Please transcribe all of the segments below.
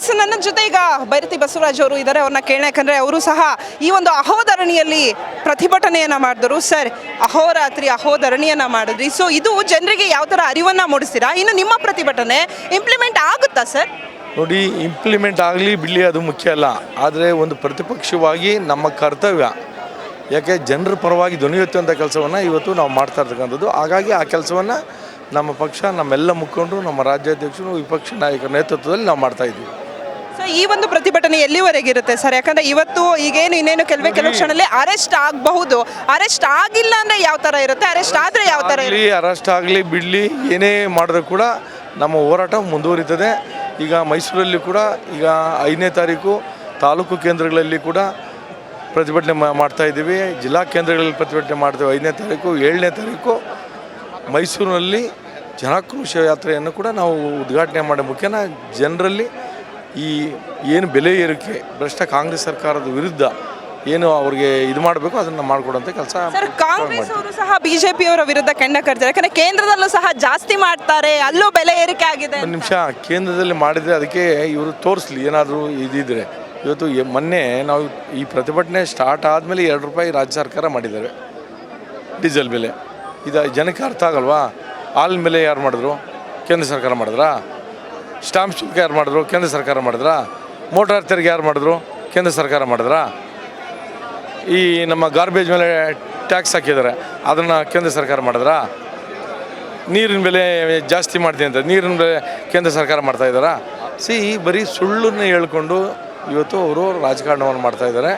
S ನನ್ನ ಜೊತೆ ಈಗ ಭೈರತಿ ಬಸವರಾಜ್ ಅವರು ಇದ್ದಾರೆ, ಅವ್ರನ್ನ ಕೇಳೋಣ. ಯಾಕಂದ್ರೆ ಅವರು ಸಹ ಈ ಒಂದು ಅಹೋಧರಣಿಯಲ್ಲಿ ಪ್ರತಿಭಟನೆಯನ್ನ ಮಾಡಿದ್ರು. ಸರ್, ಅಹೋರಾತ್ರಿ ಅಹೋಧರಣಿಯನ್ನ ಮಾಡಿದ್ರಿ. ಸೊ ಇದು ಜನರಿಗೆ ಯಾವ ಥರ ಅರಿವನ್ನ ಮೂಡಿಸ್ತೀರಾ? ಇನ್ನು ನಿಮ್ಮ ಪ್ರತಿಭಟನೆ ಇಂಪ್ಲಿಮೆಂಟ್ ಆಗುತ್ತಾ, ಸರ್? ನೋಡಿ ಇಂಪ್ಲಿಮೆಂಟ್ ಆಗಲಿ ಬಿಡಲಿ ಅದು ಮುಖ್ಯ ಅಲ್ಲ. ಆದರೆ ಒಂದು ಪ್ರತಿಪಕ್ಷವಾಗಿ ನಮ್ಮ ಕರ್ತವ್ಯ. ಯಾಕೆ, ಜನರ ಪರವಾಗಿ ಧ್ವನಿ ಎತ್ತುವಂಥ ಕೆಲಸವನ್ನು ಇವತ್ತು ನಾವು ಮಾಡ್ತಾ ಇರ್ತಕ್ಕಂಥದ್ದು. ಹಾಗಾಗಿ ಆ ಕೆಲಸವನ್ನು ನಮ್ಮ ಪಕ್ಷ, ನಮ್ಮೆಲ್ಲ ಮುಖಂಡರು, ನಮ್ಮ ರಾಜ್ಯಾಧ್ಯಕ್ಷರು, ವಿಪಕ್ಷ ನಾಯಕರ ನೇತೃತ್ವದಲ್ಲಿ ನಾವು ಮಾಡ್ತಾ ಇದ್ದೀವಿ. ಸೊ ಈ ಒಂದು ಪ್ರತಿಭಟನೆ ಎಲ್ಲಿವರೆಗೆ ಇರುತ್ತೆ ಸರ್? ಯಾಕಂದ್ರೆ ಇವತ್ತು ಈಗೇನು ಇನ್ನೇನು ಕೆಲವೇ ಕೆಲವು ಕ್ಷಣದಲ್ಲಿ ಅರೆಸ್ಟ್ ಆಗಬಹುದು. ಅರೆಸ್ಟ್ ಆಗಿಲ್ಲ ಅಂದ್ರೆ ಯಾವ ತರ ಇರುತ್ತೆ? ಅರೆಸ್ಟ್ ಆದ್ರೆ ಯಾವ ತರ ಇರುತ್ತೆ? ಅರೆಸ್ಟ್ ಆಗಲಿ ಬಿಡಲಿ ಏನೇ ಮಾಡಿದ್ರು ಕೂಡ ನಮ್ಮ ಹೋರಾಟ ಮುಂದುವರಿತದೆ. ಈಗ ಮೈಸೂರಲ್ಲಿ ಕೂಡ ಈಗ ಐದನೇ ತಾರೀಕು ತಾಲೂಕು ಕೇಂದ್ರಗಳಲ್ಲಿ ಕೂಡ ಪ್ರತಿಭಟನೆ ಮಾಡ್ತಾ ಇದ್ದೀವಿ. ಜಿಲ್ಲಾ ಕೇಂದ್ರಗಳಲ್ಲಿ ಪ್ರತಿಭಟನೆ ಮಾಡ್ತೇವೆ. ಐದನೇ ತಾರೀಕು ಏಳನೇ ತಾರೀಕು ಮೈಸೂರಿನಲ್ಲಿ ಜನಾಕ್ರೋಶ ಯಾತ್ರೆಯನ್ನು ಕೂಡ ನಾವು ಉದ್ಘಾಟನೆ ಮಾಡೋ ಮುಖ್ಯನ ಜನರಲ್ಲಿ ಈ ಏನು ಬೆಲೆ ಏರಿಕೆ ಭ್ರಷ್ಟ ಕಾಂಗ್ರೆಸ್ ಸರ್ಕಾರದ ವಿರುದ್ಧ ಏನು ಅವ್ರಿಗೆ ಇದು ಮಾಡಬೇಕು ಅದನ್ನು ಮಾಡಿಕೊಡೋಂಥ ಕೆಲಸ ಸರ್ ಕಾಂಗ್ರೆಸ್ ಅವರು ಸಹ ಬಿಜೆಪಿ ಅವರ ವಿರುದ್ಧ ಕೆಂಡ ಕರ್ತಾರೆ ಯಾಕಂದ್ರೆ ಕೇಂದ್ರದಲ್ಲೂ ಸಹ ಜಾಸ್ತಿ ಮಾಡ್ತಾರೆ ಅಲ್ಲೂ ಬೆಲೆ ಏರಿಕೆ ಆಗಿದೆ ಒಂದು ನಿಮಿಷ ಕೇಂದ್ರದಲ್ಲಿ ಮಾಡಿದರೆ ಅದಕ್ಕೆ ಇವರು ತೋರಿಸ್ಲಿ ಏನಾದರೂ ಇದಿದ್ರೆ. ಇವತ್ತು ಮೊನ್ನೆ ನಾವು ಈ ಪ್ರತಿಭಟನೆ ಸ್ಟಾರ್ಟ್ ಆದಮೇಲೆ ಎರಡು ರೂಪಾಯಿ ರಾಜ್ಯ ಸರ್ಕಾರ ಮಾಡಿದ್ದಾರೆ. ಡೀಸೆಲ್ ಬೆಲೆ. ಇದು ಜನಕ್ಕೆ ಅರ್ಥ ಆಗಲ್ವಾ? ಆಲ್ ಮೇಲೆ ಯಾರು ಮಾಡಿದ್ರು? ಕೇಂದ್ರ ಸರ್ಕಾರ ಮಾಡಿದ್ರಾ? ಸ್ಟಾಂಪ್ ಶುಲ್ಕ ಯಾರು ಮಾಡಿದ್ರು? ಕೇಂದ್ರ ಸರ್ಕಾರ ಮಾಡಿದ್ರಾ? ಮೋಟಾರ್ ತೆರಿಗೆ ಯಾರು ಮಾಡಿದ್ರು? ಕೇಂದ್ರ ಸರ್ಕಾರ ಮಾಡಿದ್ರಾ? ಈ ನಮ್ಮ ಗಾರ್ಬೇಜ್ ಮೇಲೆ ಟ್ಯಾಕ್ಸ್ ಹಾಕಿದ್ದಾರೆ. ಅದನ್ನು ಕೇಂದ್ರ ಸರ್ಕಾರ ಮಾಡಿದ್ರಾ? ನೀರಿನ ಬೆಲೆ ಜಾಸ್ತಿ ಮಾಡ್ತೀನಿ ಅಂತ. ನೀರಿನ ಬೆಲೆ ಕೇಂದ್ರ ಸರ್ಕಾರ ಮಾಡ್ತಾ ಇದ್ದಾರಾ? ಸಿ, ಬರೀ ಸುಳ್ಳನ್ನು ಹೇಳ್ಕೊಂಡು ಇವತ್ತು ಅವರು ರಾಜಕಾರಣವನ್ನು ಮಾಡ್ತಾ ಇದ್ದಾರೆ.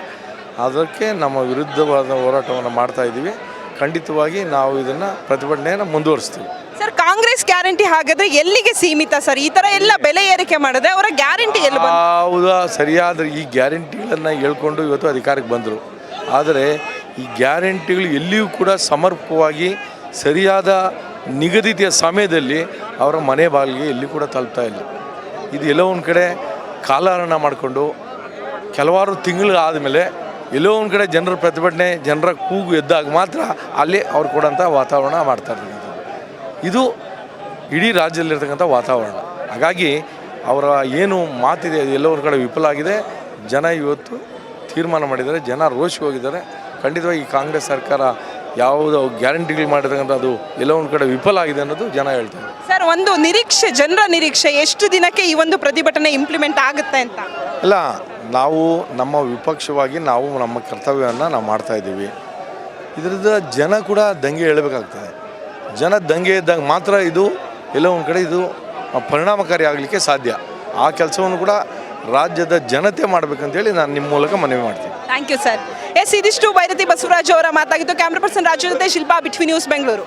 ಅದಕ್ಕೆ ನಮ್ಮ ವಿರುದ್ಧವಾದ ಹೋರಾಟವನ್ನು ಮಾಡ್ತಾ ಇದ್ದೀವಿ. ಖಂಡಿತವಾಗಿ ನಾವು ಇದನ್ನು ಪ್ರತಿಭಟನೆಯನ್ನು ಮುಂದುವರಿಸ್ತೀವಿ. ಸರ್ ಕಾಂಗ್ರೆಸ್ ಗ್ಯಾರಂಟಿ ಹಾಗಾದ್ರೆ ಎಲ್ಲಿಗೆ ಸೀಮಿತ ಸರ್ ಈ ತರ ಎಲ್ಲ ಬೆಲೆ ಏರಿಕೆ ಮಾಡಿದ್ರೆ ಅವರ ಗ್ಯಾರಂಟಿ ಎಲ್ಲಿ ಹೌದಾ ಸರಿಯಾದ ಈ ಗ್ಯಾರಂಟಿಗಳನ್ನು ಹೇಳ್ಕೊಂಡು ಇವತ್ತು ಅಧಿಕಾರಕ್ಕೆ ಬಂದರು. ಆದರೆ ಈ ಗ್ಯಾರಂಟಿಗಳು ಎಲ್ಲಿಯೂ ಕೂಡ ಸಮರ್ಪಕವಾಗಿ ಸರಿಯಾದ ನಿಗದಿತ ಸಮಯದಲ್ಲಿ ಅವರ ಮನೆ ಬಾಗಿಲಿಗೆ ಎಲ್ಲಿ ಕೂಡ ತಲುಪ್ತಾ ಇಲ್ಲ. ಇದು ಎಲ್ಲೋ ಒಂದು ಕಡೆ ಕಾಲಹರಣ ಮಾಡಿಕೊಂಡು ಕೆಲವಾರು ತಿಂಗಳು ಆದಮೇಲೆ ಎಲ್ಲೋ ಒಂದು ಕಡೆ ಜನರ ಪ್ರತಿಭಟನೆ, ಜನರ ಕೂಗು ಎದ್ದಾಗ ಮಾತ್ರ ಅಲ್ಲಿ ಅವ್ರು ಕೊಡೋಂಥ ವಾತಾವರಣ ಮಾಡ್ತಾ ಇದು ಇಡೀ ರಾಜ್ಯದಲ್ಲಿರ್ತಕ್ಕಂಥ ವಾತಾವರಣ. ಹಾಗಾಗಿ ಅವರ ಏನು ಮಾತಿದೆ ಅದು ಎಲ್ಲೋ ಕಡೆ ವಿಫಲ ಆಗಿದೆ. ಜನ ಇವತ್ತು ತೀರ್ಮಾನ ಮಾಡಿದ್ದಾರೆ. ಜನ ರೋಷಿ ಹೋಗಿದ್ದಾರೆ. ಖಂಡಿತವಾಗಿ ಈ ಕಾಂಗ್ರೆಸ್ ಸರ್ಕಾರ ಯಾವುದೋ ಗ್ಯಾರಂಟಿಗಳು ಮಾಡಿರ್ತಕ್ಕಂಥ ಅದು ಎಲ್ಲೋ ಒಂದು ಕಡೆ ವಿಫಲ ಆಗಿದೆ ಅನ್ನೋದು ಜನ ಹೇಳ್ತಾರೆ ಸರ್ ಒಂದು ನಿರೀಕ್ಷೆ ಜನರ ನಿರೀಕ್ಷೆ ಎಷ್ಟು ದಿನಕ್ಕೆ ಈ ಒಂದು ಪ್ರತಿಭಟನೆ ಇಂಪ್ಲಿಮೆಂಟ್ ಆಗುತ್ತೆ ಅಂತ? ಅಲ್ಲ ನಾವು ನಮ್ಮ ವಿಪಕ್ಷವಾಗಿ ನಾವು ನಮ್ಮ ಕರ್ತವ್ಯವನ್ನು ನಾವು ಮಾಡ್ತಾ ಇದ್ದೀವಿ. ಇದರಿಂದ ಜನ ಕೂಡ ದಂಗೆ ಹೇಳಬೇಕಾಗ್ತದೆ. ಜನ ದಂಗೆ ಇದ್ದಾಗ ಮಾತ್ರ ಇದು ಎಲ್ಲೋ ಒಂದು ಕಡೆ ಇದು ಪರಿಣಾಮಕಾರಿ ಆಗಲಿಕ್ಕೆ ಸಾಧ್ಯ. ಆ ಕೆಲಸವನ್ನು ಕೂಡ ರಾಜ್ಯದ ಜನತೆ ಮಾಡಬೇಕಂತೇಳಿ ನಾನು ನಿಮ್ಮ ಮೂಲಕ ಮನವಿ ಮಾಡ್ತೀನಿ. ಥ್ಯಾಂಕ್ ಯು ಸರ್ ಎಸ್ ಇದಿಷ್ಟು ಬೈರತಿ ಬಸವರಾಜ್ ಅವರ ಮಾತಾಗಿದ್ದು. ಕ್ಯಾಮ್ರಾ ಪರ್ಸನ್ ರಾಜು ಜೊತೆ ಶಿಲ್ಪಾ ಬಿಟ್ವಿ ನ್ಯೂಸ್ ಬೆಂಗಳೂರು.